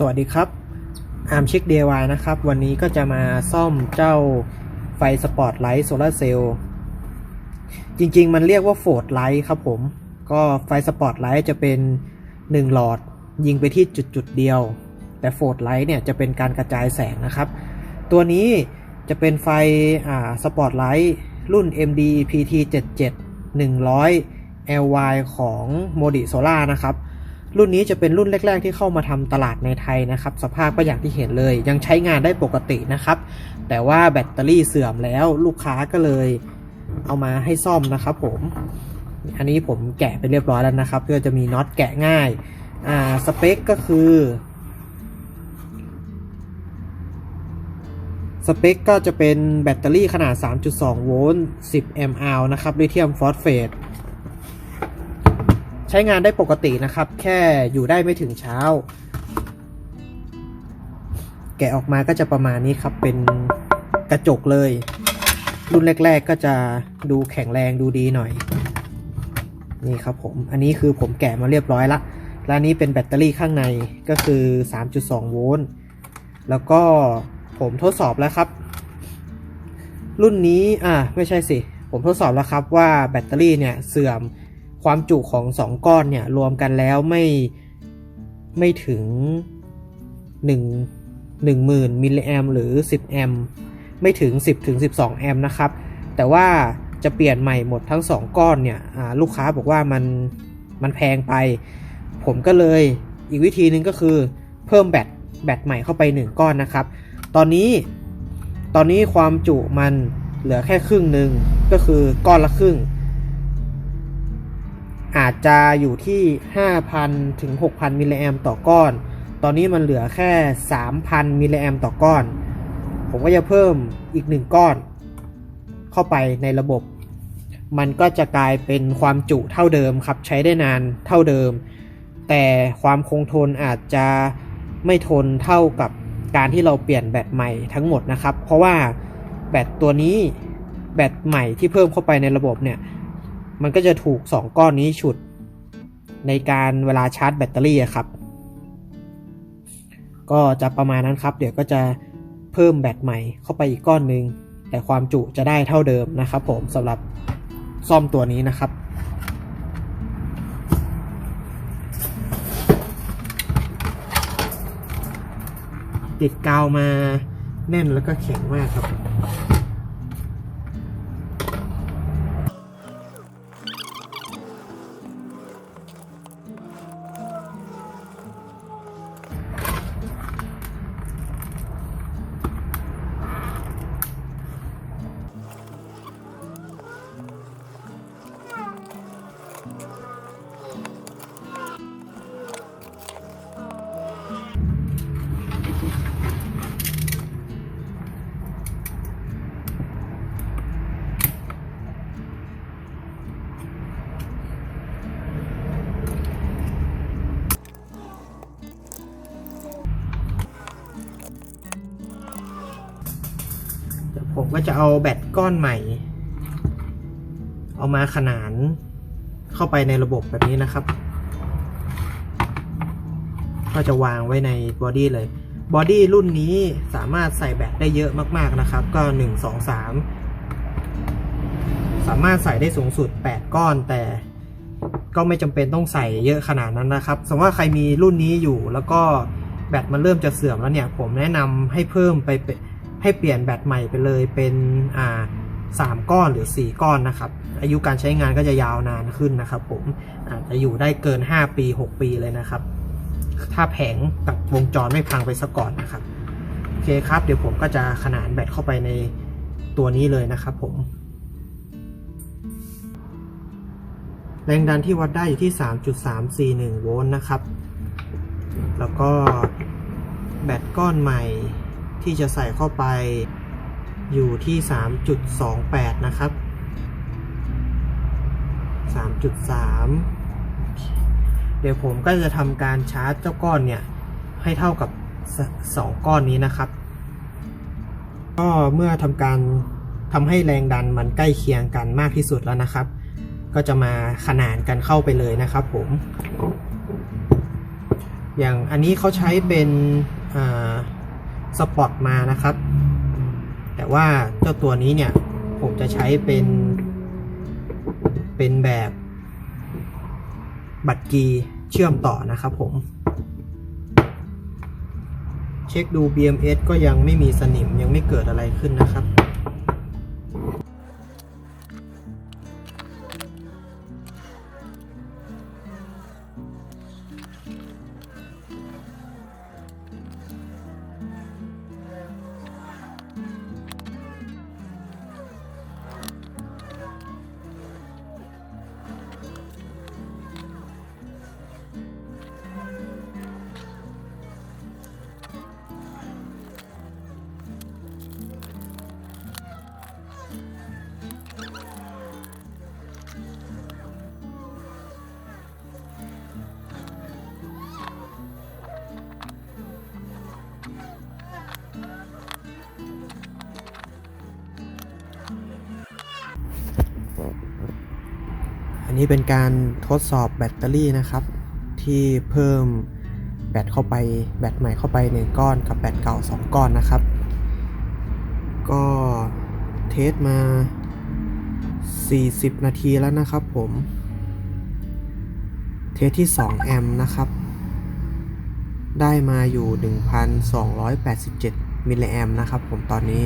สวัสดีครับอาร์มเช็ค DIY นะครับ วันนี้ก็จะมาซ่อมเจ้าไฟสปอตไลท์โซลาเซลล์จริงๆ มันเรียกว่าโฟลดไลท์ครับผม ก็ไฟสปอตไลท์จะเป็น 1 หลอด ยิงไปที่จุดๆเดียว แต่โฟลดไลท์เนี่ยจะเป็นการกระจายแสงนะครับ ตัวนี้จะเป็นไฟสปอตไลท์รุ่น MD PT 77 100 LY ของ Modi Solar นะครับ รุ่นนี้จะเป็นรุ่นแรก ๆ ที่เข้ามาทำตลาดในไทยนะครับ สภาพก็อย่างที่เห็นเลย ยังใช้งานได้ปกตินะครับ แต่ว่าแบตเตอรี่เสื่อมแล้วลูกค้าก็เลยเอามาให้ซ่อมนะครับผมอันนี้ผมแกะไปเรียบร้อยแล้วนะครับเพื่อจะมีน็อตแกะง่ายอ่าสเปคก็คือสเปคก็จะเป็นแบตเตอรี่ขนาด 3.2 โวลต์ 10 mAh นะครับลิเธียมฟอสเฟต ใช้งานได้ปกตินะครับ แค่อยู่ได้ไม่ถึงเช้า แกะออกมาก็จะประมาณนี้ครับ เป็นกระจกเลย รุ่นแรก ๆ ก็จะดูแข็งแรงดูดีหน่อย นี่ครับผม อันนี้คือผมแกะมาเรียบร้อยละและนนี้เป็นแบตเตอรี่ข้างในก็คือ 3.2 โวลต์ แล้วก็ผมทดสอบแล้วครับ รุ่นนี้ อ่า ไม่ใช่สิ ผมทดสอบแล้วครับว่าแบตเตอรี่เนี่ยเสื่อม ความจุของ 2 ก้อนเนี่ยรวมกันแล้วไม่ไม่ถึง 1 10,000มิลลิแอมหรือ 10 แอมไม่ถึง 10ถึง12 แอมนะครับ แต่ว่าจะเปลี่ยนใหม่หมดทั้ง 2 ก้อนเนี่ยลูกค้าบอกว่ามันมันแพงไป ผมก็เลยอีกวิธีหนึ่งก็คือเพิ่มแบตแบตใหม่เข้าไป 1 ก้อนนะครับ ตอนนี้ตอนนี้ความจุมันเหลือแค่ครึ่งหนึ่งก็คือก้อนละครึ่ง อาจจะอยู่ที่ 5,000 ถึง 6,000 มิลลิแอมต่อก้อน ตอนนี้มันเหลือแค่ 3,000 มิลลิแอมต่อก้อน ผมก็จะเพิ่มอีกหนึ่งก้อน เข้าไปในระบบ มันก็จะกลายเป็นความจุเท่าเดิมครับ ใช้ได้นานเท่าเดิม แต่ความคงทนอาจจะไม่ทนเท่ากับการที่เราเปลี่ยนแบตใหม่ทั้งหมดนะครับ เพราะว่าแบตตัวนี้แบตใหม่ที่เพิ่มเข้าไปในระบบเนี่ย มันก็จะถูก 2 ก้อนนี้ฉุดในการเวลาชาร์จแบตเตอรี่ครับ ก็จะประมาณนั้นครับ เดี๋ยวก็จะเพิ่มแบตใหม่เข้าไปอีกก้อนหนึ่งแต่ความจุจะได้เท่าเดิมนะครับ ผมสำหรับซ่อมตัวนี้นะครับ ติดกาวมาแน่นแล้วก็แข็งมากครับ ก็จะเอาแบตก้อนใหม่ เอามาขนานเข้าไปในระบบแบบนี้นะครับ ก็จะวางไว้ในบอดี้เลย บอดี้รุ่นนี้สามารถใส่แบตได้เยอะมากๆนะครับ ก็ 1 2 3 สามารถใส่ได้สูงสุด 8 ก้อนแต่ก็ไม่จำเป็นต้องใส่เยอะขนาดนั้นนะครับสมมติว่าใครมีรุ่นนี้อยู่แล้วก็แบตมันเริ่มจะเสื่อมแล้วเนี่ย ผมแนะนำให้เพิ่มไป ให้เปลี่ยนแบตใหม่ไปเลยเป็นอ่าสามก้อนหรือ 4 ก้อนนะครับ อายุการใช้งานก็จะยาวนานขึ้นนะครับ ผมอาจจะอยู่ได้เกิน 5 ปี 6 ปีเลยนะครับ ถ้าแผงกับวงจรไม่พังไปซะก่อนนะครับ โอเคครับ เดี๋ยวผมก็จะขนานแบตเข้าไปในตัวนี้เลยนะครับผม แรงดันที่วัดได้อยู่ที่ 3.341 โวลต์นะครับ แล้วก็แบตก้อนใหม่ ที่จะใส่เข้าไปอยู่ที่ 3.28 นะครับ 3.3 เดี๋ยวผมก็จะทำการชาร์จเจ้าก้อนเนี่ย ให้เท่ากับสองก้อนนี้นะครับ ก็เมื่อทำการทำให้แรงดันมันใกล้เคียงกันมากที่สุดแล้วนะครับ ก็จะมาขนานกันเข้าไปเลยนะครับผม อย่างอันนี้เขาใช้เป็นอ่า สปอตมานะครับ แต่ว่าเจ้าตัวนี้เนี่ยผมจะใช้เป็นเป็นแบบบัตรกีเชื่อมต่อนะครับผม เช็คดู BMS ก็ยังไม่มีสนิมยังไม่เกิดอะไรขึ้นนะครับ นี้เป็นการทดสอบแบตเตอรี่นะครับ ที่เพิ่มแบตเข้าไปแบตใหม่เข้าไปหนึ่งก้อนกับแบตเก่า 2 ก้อนนะครับ ก็เทสมา 40 นาทีแล้วนะครับผม เทสที่ 2 แอมป์นะครับ ได้มาอยู่ 1,287 มิลลิแอมป์นะครับผมตอนนี้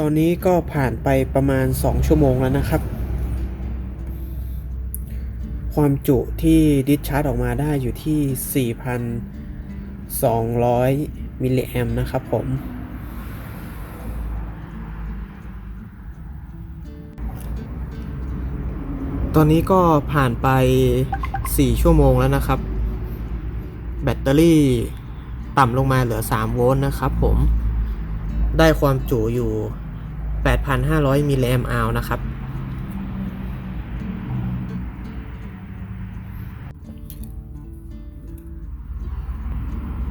ตอนนี้ก็ผ่านไปประมาณ 2 ชั่วโมงแล้วนะครับ ความจุที่ดิสชาร์จออกมาได้อยู่ที่ 4,200 มิลลิแอมนะครับผม ตอนนี้ก็ผ่านไป 4 ชั่วโมงแล้วนะครับ แบตเตอรี่ต่ำลงมาเหลือ 3 โวลต์นะครับผมได้ความจุอยู่ 8,500 มิลลิแอมป์อาวนะครับ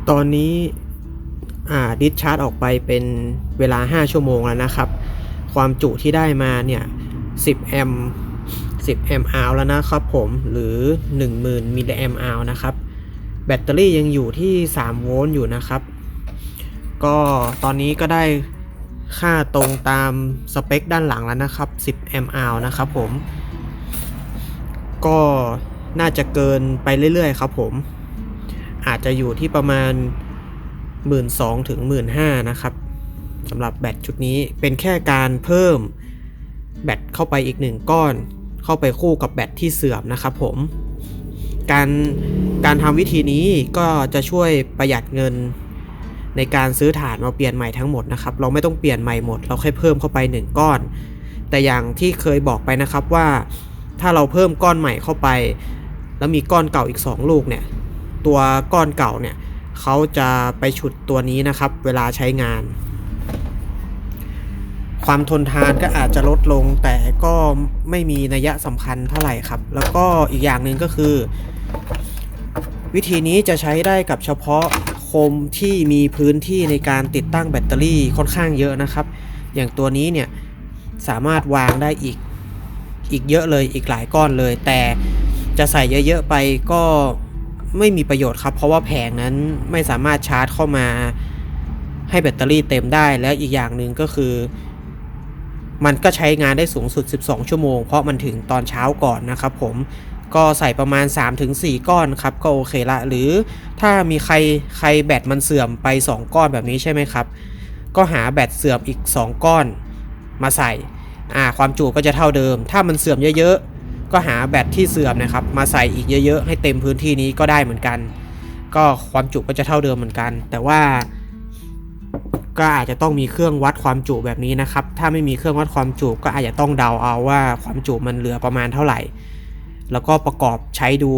ตอนนี้ดิสชาร์จออกไปเป็นเวลา 5 ชั่วโมงแล้วนะครับ ความจุที่ได้มาเนี่ย 10 แอมป์10 แอมป์อาวแล้วนะครับผม หรือ 10,000 มิลลิแอมป์อาวนะครับ แบตเตอรี่ยังอยู่ที่ 3 โวลต์อยู่นะครับ ก็ตอนนี้ก็ได้ ค่าตรงตามสเปคด้านหลังแล้วนะครับ 10 mAh นะครับผม ก็น่าจะเกินไปเรื่อยๆ ครับผม อาจจะอยู่ที่ประมาณ 12,000ถึง15,000นะครับสำหรับแบตชุดนี้เป็นแค่การเพิ่มแบตเข้าไปอีกหนึ่งก้อน เข้าไปคู่กับแบตที่เสื่อมนะครับผม การการทำวิธีนี้ก็จะช่วยประหยัดเงิน ในการซื้อฐานมาเปลี่ยนใหม่ทั้งหมดนะครับ เราไม่ต้องเปลี่ยนใหม่หมด เราแค่เพิ่มเข้าไป 1 ก้อน แต่อย่างที่เคยบอกไปนะครับว่า ถ้าเราเพิ่มก้อนใหม่เข้าไป แล้วมีก้อนเก่าอีก 2 ลูกเนี่ย ตัวก้อนเก่าเนี่ยเขาจะไปฉุดตัวนี้นะครับ เวลาใช้งาน ความทนทานก็อาจจะลดลง แต่ก็ไม่มีนัยสำคัญเท่าไหร่ครับ แล้วก็อีกอย่างหนึ่งก็คือ วิธีนี้จะใช้ได้กับเฉพาะ คมที่มีพื้นที่ในการติดตั้งแบตเตอรี่ค่อนข้างเยอะนะครับ อย่างตัวนี้เนี่ยสามารถวางได้อีกอีกเยอะเลยอีกหลายก้อนเลย แต่จะใส่เยอะๆไปก็ไม่มีประโยชน์ครับ เพราะว่าแผงนั้นไม่สามารถชาร์จเข้ามาให้แบตเตอรี่เต็มได้และอีกอย่างหนึ่งก็คือ มันก็ใช้งานได้สูงสุด 12 ชั่วโมง เพราะมันถึงตอนเช้าก่อนนะครับผม ก็ใส่ประมาณ 3-4 ก้อนครับก็โอเคละ หรือถ้ามีใครใครแบตมันเสื่อมไป 2 ก้อนแบบนี้ใช่ไหมครับ ก็หาแบตเสื่อมอีก 2 ก้อนมาใส่อ่าความจุก็จะเท่าเดิม ถ้ามันเสื่อมเยอะๆ ก็หาแบตที่เสื่อมนะครับมาใส่อีกเยอะ ๆ ให้เต็มพื้นที่นี้ก็ได้เหมือนกัน ก็ความจุก็จะเท่าเดิมเหมือนกัน แต่ว่าก็อาจจะต้องมีเครื่องวัดความจุแบบนี้นะครับ ถ้าไม่มีเครื่องวัดความจุก็อาจจะต้องเดาเอาว่าความจุมันเหลือประมาณเท่าไหร่ แล้วก็ประกอบใช้ดู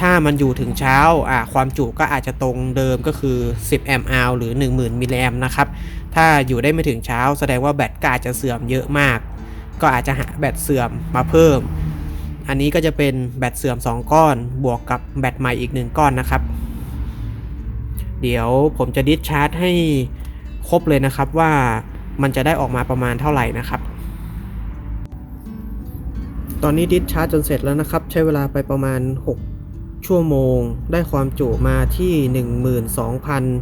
ถ้ามันอยู่ถึงเช้าอ่าความจุก็อาจจะตรงเดิมก็คือ 10 แอมป์อหรือ 10,000 มิลลิแอมป์นะครับ ถ้าอยู่ได้ไม่ถึงเช้าแสดงว่าแบตก็อาจจะเสื่อมเยอะมาก ก็อาจจะหาแบตเสื่อมมาเพิ่ม อันนี้ก็จะเป็นแบตเสื่อม 2 ก้อน บวกกับแบตใหม่อีก 1 ก้อนนะครับ เดี๋ยวผมจะดิสชาร์จให้ครบเลยนะครับว่ามันจะได้ออกมาประมาณเท่าไหร่นะครับ ตอนนี้ดิสชาร์จจนเสร็จแล้วนะครับ ใช้เวลาไปประมาณ 6 ชั่วโมง ได้ความจุมาที่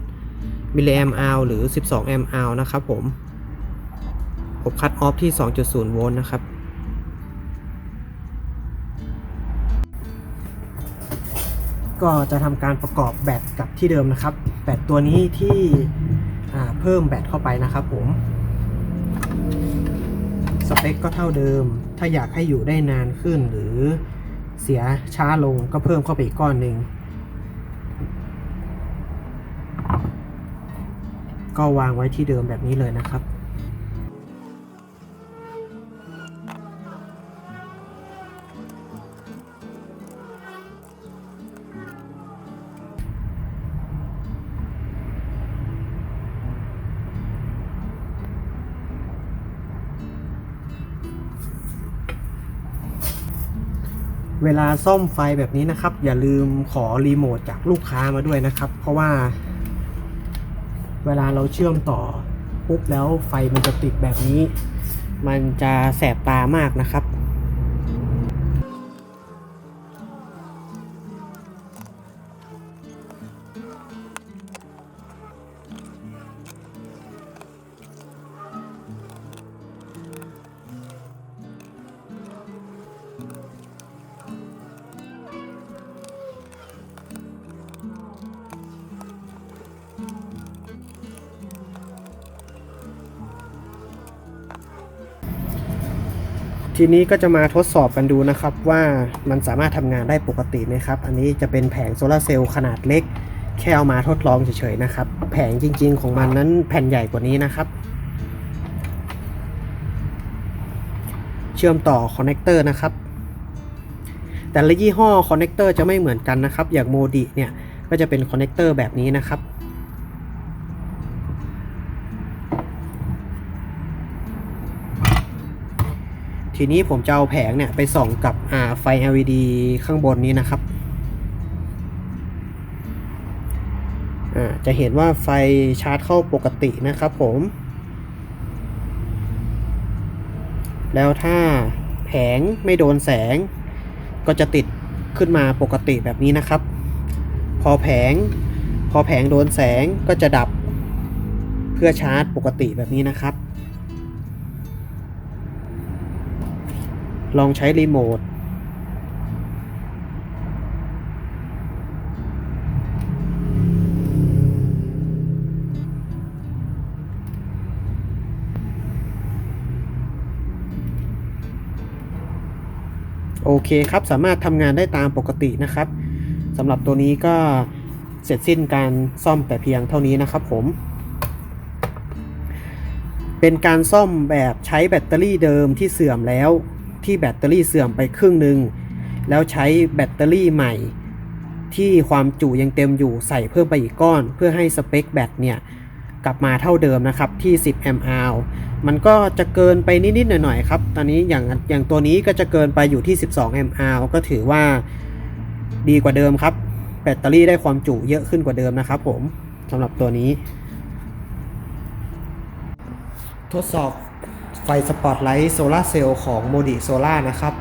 12,000 มิลลิแอมอัลหรือ 12 แอมอัลนะครับผม ผมคัดออฟที่ 2.0 โวลต์นะครับก็จะทำการประกอบแบตกับที่เดิมนะครับ แบตตัวนี้ที่เพิ่มแบตเข้าไปนะครับผม สเปคก็เท่าเดิม ถ้าอยากให้อยู่ได้นานขึ้นหรือเสียช้าลงก็เพิ่มเข้าไปอีกก้อนหนึ่งก็วางไว้ที่เดิมแบบนี้เลยนะครับ เวลาซ่อมไฟแบบนี้นะครับ อย่าลืมขอรีโมทจากลูกค้ามาด้วยนะครับ เพราะว่า เวลาเราเชื่อมต่อปุ๊บแล้วไฟมันจะติดแบบนี้ มันจะแสบตามากนะครับ ทีนี้ก็จะมาทดสอบกันดูนะครับว่ามันสามารถทำงานได้ปกติไหมครับ อันนี้จะเป็นแผงโซลาร์เซลล์ขนาดเล็ก แค่เอามาทดลองเฉยๆนะครับ แผงจริงๆของมันนั้นแผ่นใหญ่กว่านี้นะครับ เชื่อมต่อคอนเนคเตอร์นะครับ แต่ละยี่ห้อคอนเนคเตอร์จะไม่เหมือนกันนะครับ อย่างโมดิเนี่ยก็จะเป็นคอนเนคเตอร์แบบนี้นะครับ ทีนี้ผมจะเอาแผงเนี่ยไปส่องกับอ่าไฟ LED ข้างบนนี้นะครับจะเห็นว่าไฟชาร์จเข้าปกตินะครับผม แล้วถ้าแผงไม่โดนแสง ก็จะติดขึ้นมาปกติแบบนี้นะครับ พอแผง พอแผงโดนแสงก็จะดับเพื่อชาร์จปกติแบบนี้นะครับ ลองใช้รีโมทโอเคครับ สามารถทำงานได้ตามปกตินะครับสำหรับตัวนี้ก็เสร็จสิ้นการซ่อมแต่เพียงเท่านี้นะครับผม เป็นการซ่อมแบบใช้แบตเตอรี่เดิมที่เสื่อมแล้ว ที่แบตเตอรี่เสื่อมไปครึ่งหนึ่งแล้วใช้แบตเตอรี่ใหม่ ที่ความจุยังเต็มอยู่ใส่เพิ่มไปอีกก้อน เพื่อให้สเปคแบตเนี่ยกลับมาเท่าเดิมนะครับที่ 10 mAh มันก็จะเกินไปนิด ๆ หน่อย ๆ ครับ ตอนนี้อย่างอย่างตัวนี้ก็จะเกินไปอยู่ที่ 12 mAh ก็ถือว่าดีกว่าเดิมครับ แบตเตอรี่ได้ความจุเยอะขึ้นกว่าเดิมนะครับผมสำหรับตัวนี้ ทดสอบ ฟสปอตไลท์โซลาร์เซลล์ของโมดิโซล่านะครับ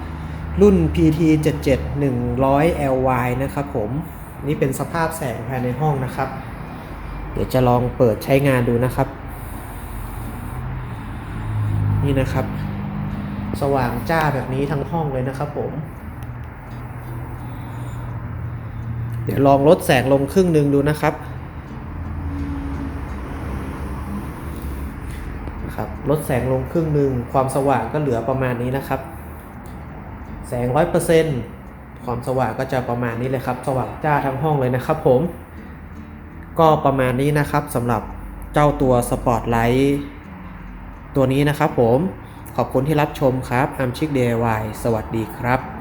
รุ่น PT 77 100 LY นะครับผม นี่เป็นสภาพแสงภายในห้องนะครับ เดี๋ยวจะลองเปิดใช้งานดูนะครับ นี่นะครับ สว่างจ้าแบบนี้ทั้งห้องเลยนะครับผม เดี๋ยวลองลดแสงลงครึ่งหนึ่งดูนะครับ นะ ครับลดแสงลงครึ่งหนึ่งความสว่างก็เหลือประมาณนี้นะครับ แสงร้อยเปอร์เซ็นต์ความสว่างก็จะประมาณนี้เลยครับ สว่างจ้าทั้งห้องเลยนะครับผม ก็ประมาณนี้นะครับสำหรับเจ้าตัวสปอตไลท์ตัวนี้นะครับผม ขอบคุณที่รับชมครับอัมชิก DIY สวัสดีครับ